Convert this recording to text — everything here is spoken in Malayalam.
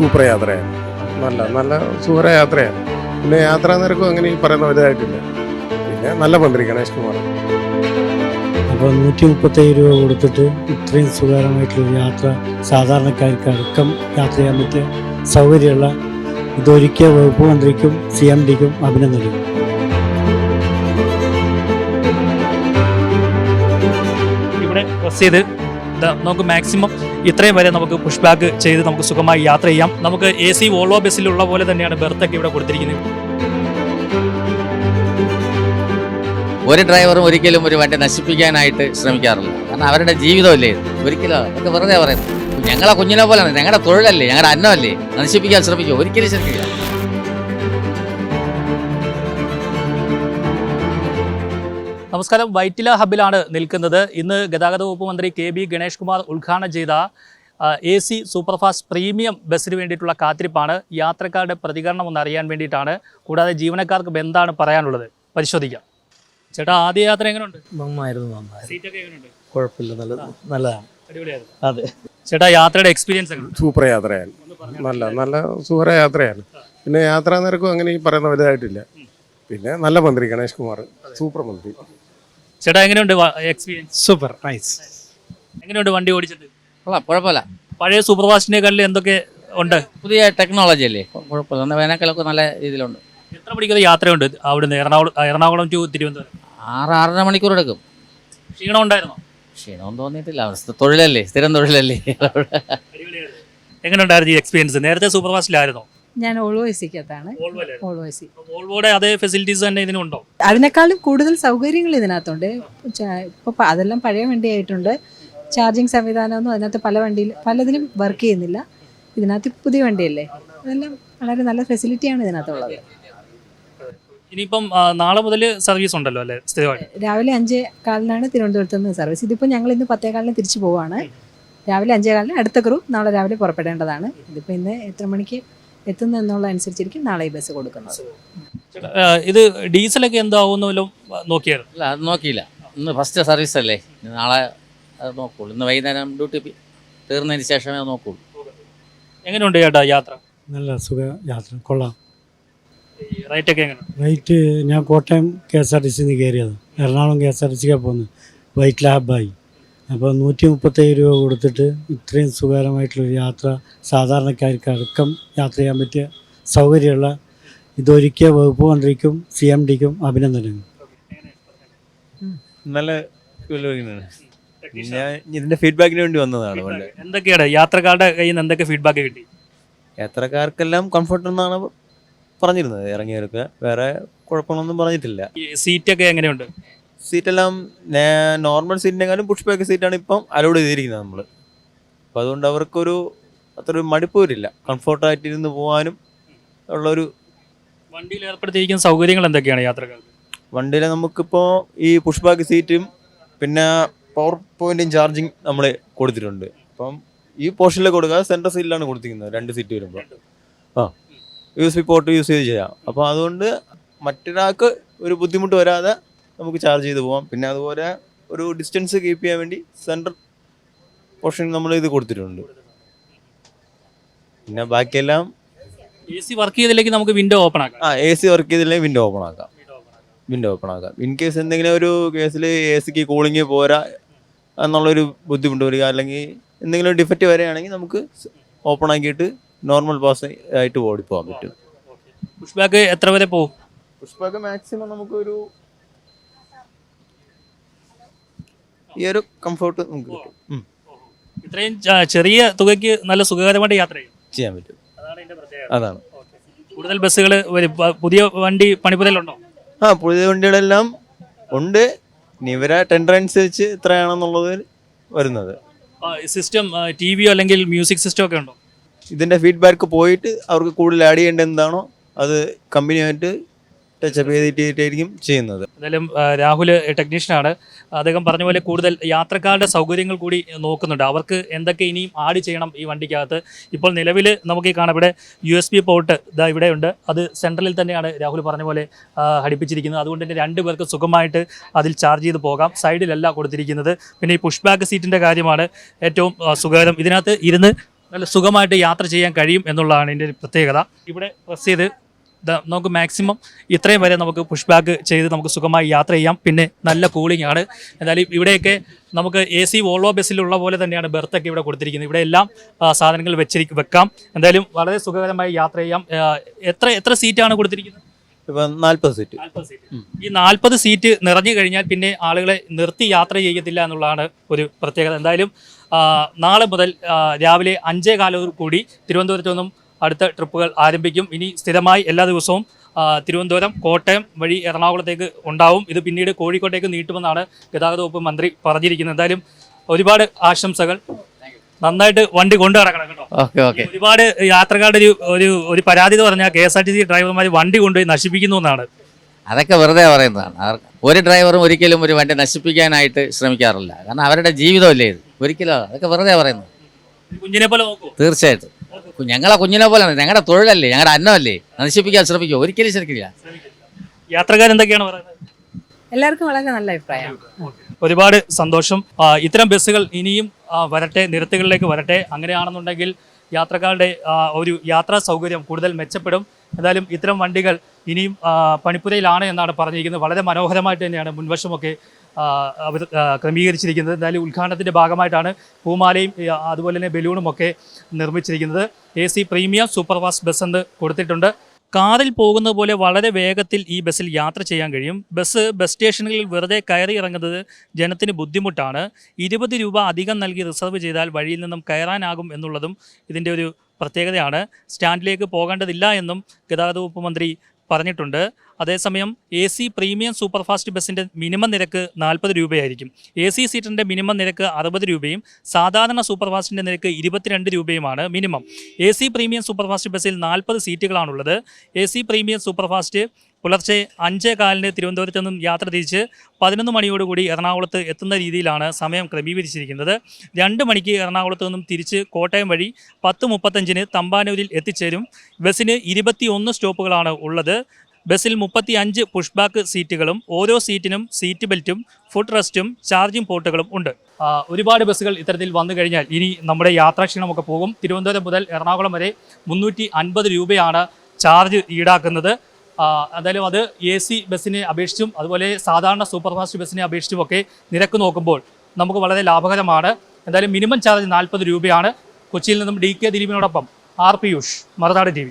സൂപ്പർ യാത്രയാണ് നല്ല നല്ല സൂപ്പർ യാത്രയാണ് പിന്നെ യാത്രാ നിരക്കും അങ്ങനെ ഈ പറയുന്ന വലുതായിട്ടില്ല പിന്നെ നല്ല മന്ത്രി ഗണേഷ് കുമാർ. അപ്പോൾ നൂറ്റി മുപ്പത്തേഴ് രൂപ കൊടുത്തിട്ട് ഇത്രയും സുഖകരമായിട്ടുള്ള യാത്ര സാധാരണക്കാർക്ക് അടക്കം യാത്ര ചെയ്യാൻ പറ്റിയ സൗകര്യമുള്ള ഇതൊരുക്കിയ വകുപ്പ് മന്ത്രിക്കും സി എം ഡിക്കും അഭിനന്ദനം ഇവിടെ പ്രസ് ചെയ്ത് നമുക്ക് മാക്സിമം ഇത്രയും വരെ നമുക്ക് പുഷ് ബാക്ക് ചെയ്ത് നമുക്ക് സുഖമായി യാത്ര ചെയ്യാം. നമുക്ക് എ സി വോൾവോ ബസ്സിലുള്ള പോലെ തന്നെയാണ് ബെർത്തൊക്കെ ഇവിടെ കൊടുത്തിരിക്കുന്നത്. ഒരു ഡ്രൈവറും ഒരിക്കലും ഒരു വണ്ടി നശിപ്പിക്കാനായിട്ട് ശ്രമിക്കാറില്ല. കാരണം അവരുടെ ജീവിതമല്ലേ. ഒരിക്കലും അതൊക്കെ വെറുതെ പറയുന്നത് ഞങ്ങളെ കുഞ്ഞിനെ പോലെയാണ്. ഞങ്ങളുടെ തൊഴിലല്ലേ? ഞങ്ങളുടെ അന്നമല്ലേ? നശിപ്പിക്കാൻ ശ്രമിക്കും ഒരിക്കലും ശ്രമിക്കില്ല. നമസ്കാരം. വൈറ്റില ഹബിലാണ് നിൽക്കുന്നത്. ഇന്ന് ഗതാഗത വകുപ്പ് മന്ത്രി കെ ബി ഗണേഷ് കുമാർ ഉദ്ഘാടനം ചെയ്ത എ സി സൂപ്പർഫാസ്റ്റ് പ്രീമിയം ബസ്സിന് വേണ്ടിയിട്ടുള്ള കാത്തിരിപ്പാണ്. യാത്രക്കാരുടെ പ്രതികരണം ഒന്ന് അറിയാൻ വേണ്ടിയിട്ടാണ്. കൂടാതെ ജീവനക്കാർക്ക് എന്താണ് പറയാനുള്ളത്? പരിശോധിക്കാം. ചേട്ടാ ആദ്യ യാത്ര എങ്ങനെയുണ്ട് നന്നായിരുന്നു നന്നായിരുന്നു. സീറ്റൊക്കെ എങ്ങനെയുണ്ട് കുഴപ്പമില്ല. നല്ല നല്ലതാണ്. അടിപൊളിയായിരുന്നു. അതെ. ചേട്ടാ യാത്രയുടെ എക്സ്പീരിയൻസ് എങ്ങനെ? സൂപ്പർ യാത്രയാണ്. നല്ല നല്ല സൂപ്പർ യാത്രയാണ്. പിന്നെ യാത്രാ നിരക്കും അങ്ങനെ ഈ പറയുന്ന വലുതായിട്ടില്ല. പിന്നെ നല്ല മന്ത്രി ഗണേഷ് കുമാർ സൂപ്പർ മന്ത്രി. ചേട്ടാ എങ്ങനെയുണ്ട് എക്സ്പീരിയൻസ് സൂപ്പർ നൈസ് എങ്ങനെയുണ്ട് വണ്ടി ഓടിച്ചിട്ട്? കൊള്ളാം കുഴപ്പമില്ല. പഴയ സൂപ്പർഫാസ്റ്റിനേക്കാളിൽ എന്തൊക്കെ ഉണ്ട്? പുതിയ ടെക്നോളജി അല്ലേ? കുഴപ്പമില്ല. എന്നാൽ വേനൽക്കാലമൊക്കെ നല്ല രീതിയിലുണ്ട്. എത്ര മണിക്കൂർ യാത്രയുണ്ട്? അവിടുന്ന് എറണാകുളം എറണാകുളം ടു തിരുവനന്തപുരം. ആറ് ആറര മണിക്കൂർ എടുക്കും. ക്ഷീണം ഉണ്ടായിരുന്നോ? ക്ഷീണം തോന്നിയിട്ടില്ല. അവസ്ഥ തൊഴിലല്ലേ? സ്ഥിരം തൊഴിലല്ലേ? എങ്ങനെയുണ്ടായിരുന്നു ഈ എക്സ്പീരിയൻസ് നേരത്തെ സൂപ്പർഫാസ്റ്റിലായിരുന്നോ? ഞാൻ ഓൾവേസിക്കകത്താണ് ഓൾവേസി. അതേ ഫെസിലിറ്റീസ് തന്നെ ഇതിനുണ്ടോ? അതിനേക്കാളും കൂടുതൽ സൗകര്യങ്ങൾ ഇതിനകത്തുണ്ട്. ഇപ്പോൾ അതെല്ലാം പഴയ വണ്ടിയായിട്ടുണ്ട്. ചാർജിങ് സംവിധാനമൊന്നും അതിനകത്ത് പല വണ്ടിയിൽ പലതിലും വർക്ക് ചെയ്യുന്നില്ല. ഇതിനകത്ത് പുതിയ വണ്ടിയല്ലേ? അതെല്ലാം വളരെ നല്ല ഫെസിലിറ്റിയാണ് ഇതിനകത്തുള്ളത്. ഇനിയിപ്പം നാളെ മുതൽ സർവീസ് ഉണ്ടല്ലോ അല്ലേ? സ്ഥിരമായിട്ട്? രാവിലെ അഞ്ചേ കാലിനാണ് തിരുവനന്തപുരത്ത് നിന്ന് സർവീസ് ഇതിപ്പോൾ ഞങ്ങൾ ഇന്ന് പത്തേ കാലിന് തിരിച്ചു പോവാണ്. രാവിലെ അഞ്ചേ കാലിന് അടുത്ത ക്രൂ നാളെ രാവിലെ പുറപ്പെടേണ്ടതാണ്. ഇതിപ്പോൾ ഇന്ന് എത്ര മണിക്ക് എത്തുന്നു എന്നുള്ള അനുസരിച്ചിരിക്കും നാളെ ഈ ബസ് കൊടുക്കുന്നത്. ഇത് ഡീസലൊക്കെ എന്താവുമെന്ന് വല്ലതും നോക്കിയായിരുന്നു? ഇല്ല അത് നോക്കിയില്ല. ഇന്ന് ഫസ്റ്റ് സർവീസ് അല്ലേ? ഇനി നാളെ അത് നോക്കുള്ളൂ. ഇന്ന് വൈകുന്നേരം ഡ്യൂട്ടി തീർന്നതിന് ശേഷമേ അത് നോക്കുള്ളൂ. എങ്ങനെയുണ്ട് ചേട്ടാ യാത്ര? നല്ല സുഖ യാത്ര. കൊള്ളാം. റേറ്റ് ഒക്കെ എങ്ങനെ റൈറ്റ് ഞാൻ Kottayam K S R T സിന്ന് കയറിയത്. Ernakulam K S R T സിക്കാണ് പോകുന്നത് വൈറ്റ് ലാബായി. അപ്പോൾ നൂറ്റി മുപ്പത്തേഴ് രൂപ കൊടുത്തിട്ട് ഇത്രയും സുഖകരമായിട്ടുള്ളൊരു യാത്ര സാധാരണക്കാർക്ക് അടക്കം യാത്ര ചെയ്യാൻ പറ്റിയ സൗകര്യമുള്ള ഇതൊരുക്കിയ വകുപ്പ് മന്ത്രിക്കും സി എം ഡിക്കും അഭിനന്ദനങ്ങൾ. നല്ല ഞാൻ ഇതിന്റെ ഫീഡ്ബാക്കിന് വേണ്ടി വന്നതാണ് പണ്ട്. എന്തൊക്കെയാണ്? യാത്രക്കാരുടെ കയ്യിൽ നിന്ന് എന്തൊക്കെ ഫീഡ്ബാക്ക് കിട്ടി? യാത്രക്കാർക്കെല്ലാം കംഫർട്ട് എന്നാണ് പറഞ്ഞിരുന്നത്. ഇറങ്ങിയവർക്ക് വേറെ കുഴപ്പങ്ങളൊന്നും പറഞ്ഞിട്ടില്ല. സീറ്റൊക്കെ എങ്ങനെയുണ്ട്? സീറ്റെല്ലാം നോർമൽ സീറ്റിനെക്കാളും പുഷ് ബാക്ക് സീറ്റാണ് ഇപ്പം അലോഡ് ചെയ്തിരിക്കുന്നത് നമ്മൾ അപ്പോൾ അതുകൊണ്ട് അവർക്കൊരു അത്ര ഒരു മടുപ്പ് വരില്ല. കംഫർട്ടായിട്ട് ഇരുന്ന് പോകാനും ഉള്ളൊരു വണ്ടിയിൽ ഏർപ്പെടുത്തിയിരിക്കുന്ന സൗകര്യങ്ങൾ എന്തൊക്കെയാണ് യാത്രക്കാർക്ക്? വണ്ടിയിൽ നമുക്കിപ്പോൾ ഈ പുഷ് ബാക്ക് സീറ്റും പിന്നെ പവർ പോയിന്റും ചാർജിങ് നമ്മൾ കൊടുത്തിട്ടുണ്ട്. അപ്പം ഈ പോർഷനിൽ കൊടുക്കുക സെൻട്രൽ സീറ്റിലാണ് കൊടുത്തിരിക്കുന്നത് രണ്ട് സീറ്റ് വരുമ്പോൾ ആ U S B port use ചെയ്ത് ചെയ്യാം. അപ്പോൾ അതുകൊണ്ട് മറ്റൊരാൾക്ക് ഒരു ബുദ്ധിമുട്ട് വരാതെ നമുക്ക് ചാർജ് ചെയ്ത് പോകാം പിന്നെ അതുപോലെ ഒരു ഡിസ്റ്റൻസ് കീപ്പ് ചെയ്യാൻ വേണ്ടി സെൻട്രൽ പോർഷൻ നമ്മൾ ഇത് കൊടുത്തിട്ടുണ്ട്. പിന്നെ ബാക്കിയെല്ലാം എ സി വർക്ക് ചെയ്തില്ലെങ്കിൽ നമുക്ക് വിൻഡോ ഓപ്പൺ ആക്കാം. ആ എ സി വർക്ക് ചെയ്തില്ലെങ്കിൽ വിൻഡോ ഓപ്പൺ ആക്കാം. വിൻഡോ ഓപ്പൺ ആക്കാം. ഇൻ കേസ് എന്തെങ്കിലും ഒരു കേസിൽ എ സിക്ക് കൂളിംഗ് പോരാ എന്നുള്ളൊരു ബുദ്ധിമുട്ട് വരിക അല്ലെങ്കിൽ എന്തെങ്കിലും ഡിഫക്റ്റ് വരികയാണെങ്കിൽ നമുക്ക് ഓപ്പൺ ആക്കിയിട്ട് നോർമൽ പാസ് ആയിട്ട് ഓടിപ്പോകാൻ പറ്റും. പുഷ്ബാക്ക് എത്ര വരെ പോകും? പുഷ്ബാക്ക് മാക്സിമം നമുക്കൊരു ഈ ഒരു കംഫർട്ട് നമുക്ക് കിട്ടും. ഇത്രയും ചെറിയ തുകയ്ക്ക് നല്ല സുഖകരമായിട്ട് യാത്ര ചെയ്യും. ചെയ്യാൻ പറ്റും. അതാണ് ഇതിന്റെ പ്രത്യേകത. അതാണ്. കൂടുതൽ ബസ്സുകൾ പുതിയ വണ്ടി പണിപ്പുരയിലുണ്ടോ ആ പുതിയ വണ്ടികളെല്ലാം ഉണ്ട്. ഇനി ഇവരെ ടെൻഡർ അനുസരിച്ച് എത്രയാണെന്നുള്ളത് വരുന്നത്. സിസ്റ്റം ടി വിയോ അല്ലെങ്കിൽ മ്യൂസിക് സിസ്റ്റം ഒക്കെ ഉണ്ടോ? ഇതിന്റെ ഫീഡ്ബാക്ക് പോയിട്ട് അവർക്ക് കൂടുതൽ ആഡ് ചെയ്യേണ്ട എന്താണോ അത് കമ്പനിയായിട്ട് ടച്ചപ്പ് ചെയ്തിട്ടായിരിക്കും ചെയ്യുന്നത്. എന്തായാലും രാഹുൽ ടെക്നീഷ്യനാണ് അദ്ദേഹം പറഞ്ഞ പോലെ കൂടുതൽ യാത്രക്കാരുടെ സൗകര്യങ്ങൾ കൂടി നോക്കുന്നുണ്ട്. അവർക്ക് എന്തൊക്കെ ഇനിയും ആഡ് ചെയ്യണം ഈ വണ്ടിക്കകത്ത്? ഇപ്പോൾ നിലവിൽ നമുക്ക് ഈ കാണാം. ഇവിടെ യു എസ് ബി പോർട്ട് ഇതാ ഇവിടെയുണ്ട്. അത് സെൻട്രലിൽ തന്നെയാണ് രാഹുൽ പറഞ്ഞ പോലെ ഘടിപ്പിച്ചിരിക്കുന്നത്. അതുകൊണ്ട് തന്നെ രണ്ട് പേർക്ക് സുഖമായിട്ട് അതിൽ ചാർജ് ചെയ്ത് പോകാം. സൈഡിലല്ല കൊടുത്തിരിക്കുന്നത്. പിന്നെ ഈ പുഷ് ബാക്ക് സീറ്റിന്റെ കാര്യമാണ് ഏറ്റവും സുഖകരം. ഇതിനകത്ത് ഇരുന്ന് നല്ല സുഖമായിട്ട് യാത്ര ചെയ്യാൻ കഴിയും എന്നുള്ളതാണ് ഇതിന്റെ പ്രത്യേകത. ഇവിടെ പ്രസ് ചെയ്ത് നമുക്ക് മാക്സിമം ഇത്രയും വരെ നമുക്ക് പുഷ് ബാക്ക് ചെയ്ത് നമുക്ക് സുഖമായി യാത്ര ചെയ്യാം. പിന്നെ നല്ല കൂളിംഗ് ആണ്. എന്തായാലും ഇവിടെയൊക്കെ നമുക്ക് എ സി വോൾവോ ബസ്സിലുള്ള പോലെ തന്നെയാണ് ബെർത്തൊക്കെ ഇവിടെ കൊടുത്തിരിക്കുന്നത്. ഇവിടെ എല്ലാം സാധനങ്ങൾ വെച്ചിരിക്കും വെക്കാം. എന്തായാലും വളരെ സുഖകരമായി യാത്ര ചെയ്യാം. എത്ര എത്ര സീറ്റാണ് കൊടുത്തിരിക്കുന്നത്? നാൽപ്പത് സീറ്റ് ഈ നാൽപ്പത് സീറ്റ് നിറഞ്ഞു കഴിഞ്ഞാൽ പിന്നെ ആളുകളെ നിർത്തി യാത്ര ചെയ്യത്തില്ല എന്നുള്ളതാണ് ഒരു പ്രത്യേകത. എന്തായാലും നാളെ മുതൽ രാവിലെ അഞ്ചേ കാലോട് കൂടി തിരുവനന്തപുരത്ത് നിന്നും അടുത്ത ട്രിപ്പുകൾ ആരംഭിക്കും. ഇനി സ്ഥിരമായി എല്ലാ ദിവസവും തിരുവനന്തപുരം കോട്ടയം വഴി എറണാകുളത്തേക്ക് ഉണ്ടാവും. ഇത് പിന്നീട് കോഴിക്കോട്ടേക്ക് നീട്ടുമെന്നാണ് ഗതാഗത വകുപ്പ് മന്ത്രി പറഞ്ഞിരിക്കുന്നത്. എന്തായാലും ഒരുപാട് ആശംസകൾ. നന്നായിട്ട് വണ്ടി കൊണ്ടു നടക്കണം കേട്ടോ. Okay okay. ഒരുപാട് യാത്രക്കാരുടെ ഒരു ഒരു ഒരു പരാതി എന്ന് പറഞ്ഞാൽ K S R T C ഡ്രൈവർമാർ വണ്ടി കൊണ്ടുപോയി നശിപ്പിക്കുന്നു എന്നാണ്. അതൊക്കെ വെറുതെ പറയുന്നതാണ്. ഒരു ഡ്രൈവറും ഒരിക്കലും ഒരു വണ്ടി നശിപ്പിക്കാനായിട്ട് ശ്രമിക്കാറില്ല. കാരണം അവരുടെ ജീവിതമല്ലേ ഇത്? ഒരിക്കലും അതൊക്കെ വെറുതെ പറയുന്നത്. കുഞ്ഞിനെ പോലെ നോക്കൂ. തീർച്ചയായിട്ടും. ഞങ്ങളെ കുഞ്ഞിനെ പോലെയാണ് ഞങ്ങളുടെ തൊഴിലല്ലേ ഞങ്ങളുടെ അന്നമല്ലേ. നശിപ്പിക്കാൻ ശ്രമിക്കുക ഒരിക്കലും ശ്രമിക്കില്ല. യാത്രക്കാരെന്തൊക്കെയാണ് പറയുന്നത്? എല്ലാവർക്കും വളരെ നല്ല അഭിപ്രായം. ഒരുപാട് സന്തോഷം. ഇത്തരം ബസ്സുകൾ ഇനിയും വരട്ടെ നിരത്തുകളിലേക്ക് വരട്ടെ. അങ്ങനെയാണെന്നുണ്ടെങ്കിൽ യാത്രക്കാരുടെ ഒരു യാത്രാ സൗകര്യം കൂടുതൽ മെച്ചപ്പെടും. എന്തായാലും ഇത്തരം വണ്ടികൾ ഇനിയും പണിപ്പുരയിലാണ് എന്നാണ് പറഞ്ഞിരിക്കുന്നത്. വളരെ മനോഹരമായിട്ട് തന്നെയാണ് മുൻവശമൊക്കെ ക്രമീകരിച്ചിരിക്കുന്നത്. എന്തായാലും ഉദ്ഘാടനത്തിന്റെ ഭാഗമായിട്ടാണ് പൂമാലയും അതുപോലെ തന്നെ ബലൂണും ഒക്കെ നിർമ്മിച്ചിരിക്കുന്നത്. A C premium superfast bus എന്ന് കൊടുത്തിട്ടുണ്ട്. കാറിൽ പോകുന്ന പോലെ വളരെ വേഗത്തിൽ ഈ ബസ്സിൽ യാത്ര ചെയ്യാൻ കഴിയും. ബസ് ബസ് സ്റ്റേഷനുകളിൽ വെറുതെ കയറി ഇറങ്ങുന്നത് ജനത്തിന് ബുദ്ധിമുട്ടാണ്. ഇരുപത് രൂപ അധികം നൽകി റിസർവ് ചെയ്താൽ വഴിയിൽ നിന്നും കയറാനാകും എന്നുള്ളതും ഇതിന്റെ ഒരു പ്രത്യേകതയാണ്. സ്റ്റാൻഡിലേക്ക് പോകേണ്ടതില്ല എന്നും ഗതാഗത വകുപ്പ് മന്ത്രി പറഞ്ഞിട്ടുണ്ട്. അതേസമയം എ സി പ്രീമിയം സൂപ്പർഫാസ്റ്റ് ബസ്സിന്റെ മിനിമം നിരക്ക് നാൽപ്പത് രൂപയായിരിക്കും. എ സി സീറ്റിന്റെ മിനിമം നിരക്ക് അറുപത് രൂപയും സാധാരണ സൂപ്പർഫാസ്റ്റിന്റെ നിരക്ക് ഇരുപത്തിരണ്ട് രൂപയുമാണ് minimum A C premium superfast ബസ്സിൽ നാൽപ്പത് സീറ്റുകളാണുള്ളത് A C premium super fast പുലർച്ചെ അഞ്ചേ കാലിന് തിരുവനന്തപുരത്ത് നിന്നും യാത്ര തിരിച്ച് പതിനൊന്ന് മണിയോടുകൂടി എറണാകുളത്ത് എത്തുന്ന രീതിയിലാണ് സമയം ക്രമീകരിച്ചിരിക്കുന്നത്. രണ്ട് മണിക്ക് എറണാകുളത്ത് നിന്നും തിരിച്ച് കോട്ടയം വഴി പത്ത് മുപ്പത്തഞ്ചിന് തമ്പാനൂരിൽ എത്തിച്ചേരും. ബസ്സിന് ഇരുപത്തിയൊന്ന് സ്റ്റോപ്പുകളാണ് ഉള്ളത്. ബസ്സിൽ മുപ്പത്തി അഞ്ച് പുഷ്ബാക്ക് സീറ്റുകളും ഓരോ സീറ്റിനും സീറ്റ് ബെൽറ്റും ഫുഡ് റെസ്റ്റും ചാർജിംഗ് പോർട്ടുകളും ഉണ്ട്. ഒരുപാട് ബസ്സുകൾ ഇത്തരത്തിൽ വന്നു കഴിഞ്ഞാൽ ഇനി നമ്മുടെ യാത്രാക്ഷീണമൊക്കെ പോകും. തിരുവനന്തപുരം മുതൽ എറണാകുളം വരെ മുന്നൂറ്റി രൂപയാണ് ചാർജ് ഈടാക്കുന്നത്. എന്തായാലും അത് എ സി ബസ്സിനെ അപേക്ഷിച്ചും അതുപോലെ സാധാരണ സൂപ്പർ ഫാസ്റ്റ് ബസ്സിനെ അപേക്ഷിച്ചും ഒക്കെ നിരക്ക് നോക്കുമ്പോൾ നമുക്ക് വളരെ ലാഭകരമാണ്. എന്തായാലും മിനിമം ചാർജ് നാൽപ്പത് രൂപയാണ്. കൊച്ചിയിൽ നിന്നും ഡി കെ ദിലീപിനോടൊപ്പം ആർ പിയൂഷ് മറുനാട് ടി